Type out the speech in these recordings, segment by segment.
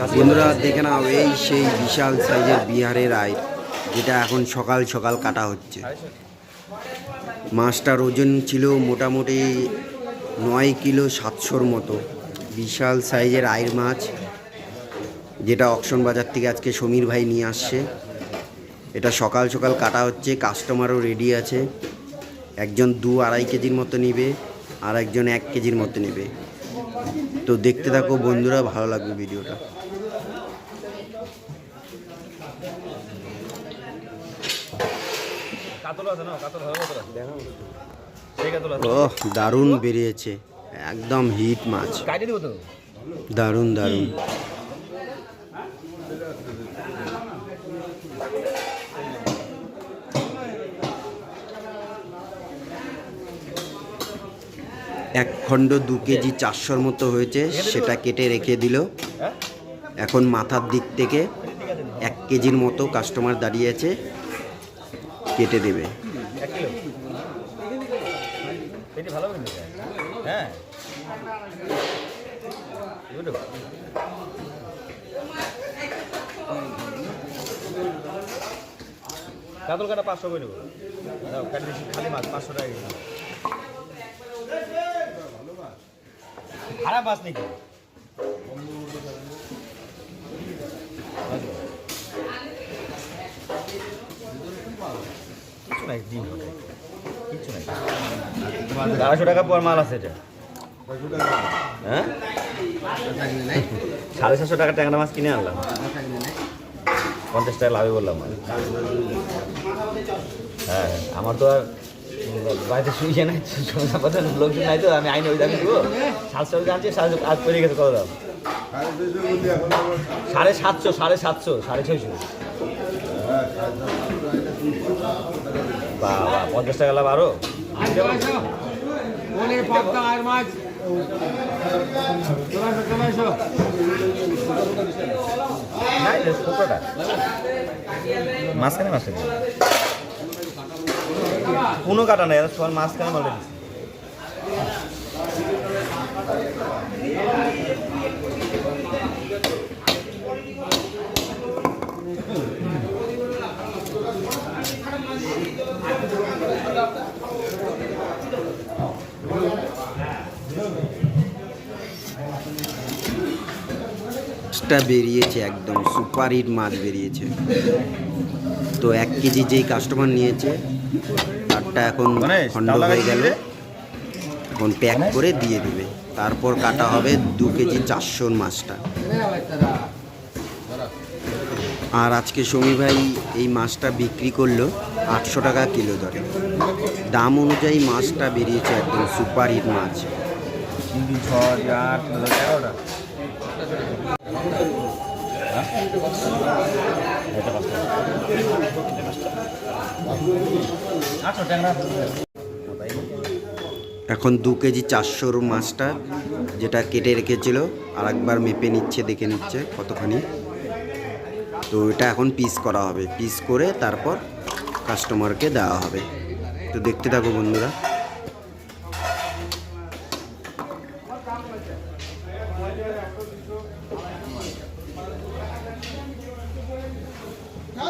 বন্ধুরা, দেখে নাও, এই সেই বিশাল সাইজের বিহারের আয়, যেটা এখন সকাল সকাল কাটা হচ্ছে। মাছটার ওজন ছিল মোটামুটি নয় কিলো সাতশোর মতো। বিশাল সাইজের আয়ের মাছ, যেটা অকশন বাজার থেকে আজকে সমীর ভাই নিয়ে আসছে। এটা সকাল সকাল কাটা হচ্ছে কাস্টমারও রেডি আছে। একজন দু আড়াই কেজির মতো নেবে আর একজন এক কেজির মতো নেবে। তো দেখতে থাকো বন্ধুরা, ভালো লাগবে ভিডিওটা কাতল আছে না কাতল হবে কাতল আছে সেই কাতল আছে ও দারুণ বেরিয়েছে। একদম হিট মাছ। দারুণ দারুণ। এক খণ্ড দু কেজি চারশোর মতো হয়েছে সেটা কেটে রেখে দিল। হ্যাঁ? এখন মাথার দিক থেকে কেজির মতো কাস্টমার দাঁড়িয়ে আছে, কেটে দেবে। হ্যাঁ। কাতল কাটা পাঁচশো খালি মাছ, পাঁচশো টাকা। খারাপ মাছ নাকি? হবে। কিছু নাই। আড়াইশো টাকা পর মাল আছে এটা। হ্যাঁ? সাড়ে সাতশো টাকা ট্যাংরা মাছ কিনে আনলাম। পঞ্চাশ টাকা লাভে বললাম হ্যাঁ আমার তো আর বাড়িতে শুয়ে নাই সমস্যা লোকজন নাই তো আমি আইনে ওই দামে দেবো। সাতশো আনছি, সাড়ে আজ পড়ে গেছে, কত দাম? সাড়ে সাতশো সাড়ে সাতশো, সাড়ে ছয়শো। বাবা পঞ্চাশ টাকা লাভ আরও? মাঝখানে মাঝখানে। কোনো কাটা নাই মাছ সবার মাঝখানে মালে দিচ্ছে মাছটা বেরিয়েছে একদম সুপার হিট মাছ বেরিয়েছে। তো এক কেজি যেই কাস্টমার নিয়েছে তারটা এখন খণ্ড হয়ে গেল। এখন প্যাক করে দিয়ে দিবে। তারপর কাটা হবে দু কেজি চারশোর মাছটা। আর আজকে সমী ভাই এই মাছটা বিক্রি করল আটশো টাকা কিলো দরে। দাম অনুযায়ী মাছটা বেরিয়েছে একদম সুপার হিট মাছ। এগারোটা। এখন দু কেজি চারশোর মাছটা যেটা কেটে রেখেছিল আর একবার মেপে নিচ্ছে, দেখে নিচ্ছে কতখানি। তো এটা এখন পিস করা হবে। পিস করে তারপর কাস্টমারকে দেওয়া হবে। তো দেখতে থাকো বন্ধুরা।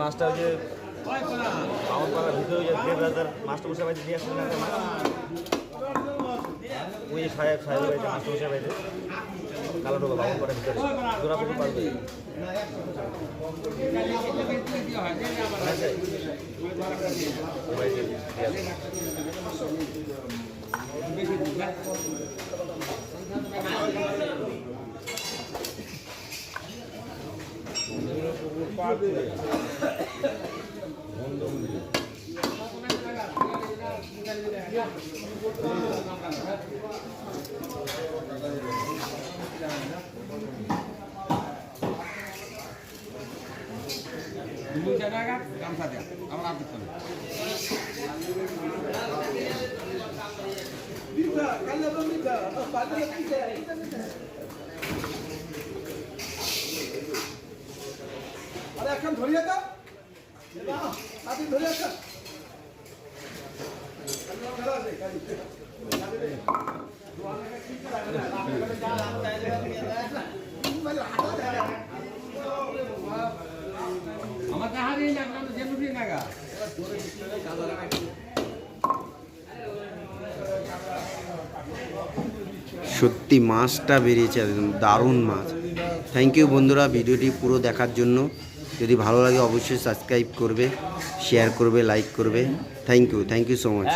মাছটা যে আমার পাড়ার ভিতরে যে দেড় হাজার মাস্টার মশাই বাড়িতে দিয়ে আসলেন একটা মাছ। ওই সাহেব সাহেব বাড়িতে মাস্টার মশাই বাড়িতে। কালো টোকা বাবন পাড়ার ভিতরে। জোড়া পুকুর পারবে আছে? আসবেন। টাকা গামছা দেয়া আমার করুন আরে এখন ধরিয়ে দাও আপনি ধরে আসেন আমার তাহারই না যেমনি নাগা সত্যি মাছটা বেরিয়েছে একদম দারুণ মাছ। থ্যাংক ইউ বন্ধুরা, ভিডিওটি পুরো দেখার জন্য। যদি ভালো লাগে অবশ্যই সাবস্ক্রাইব করবে শেয়ার করবে লাইক করবে। Thank you thank you so much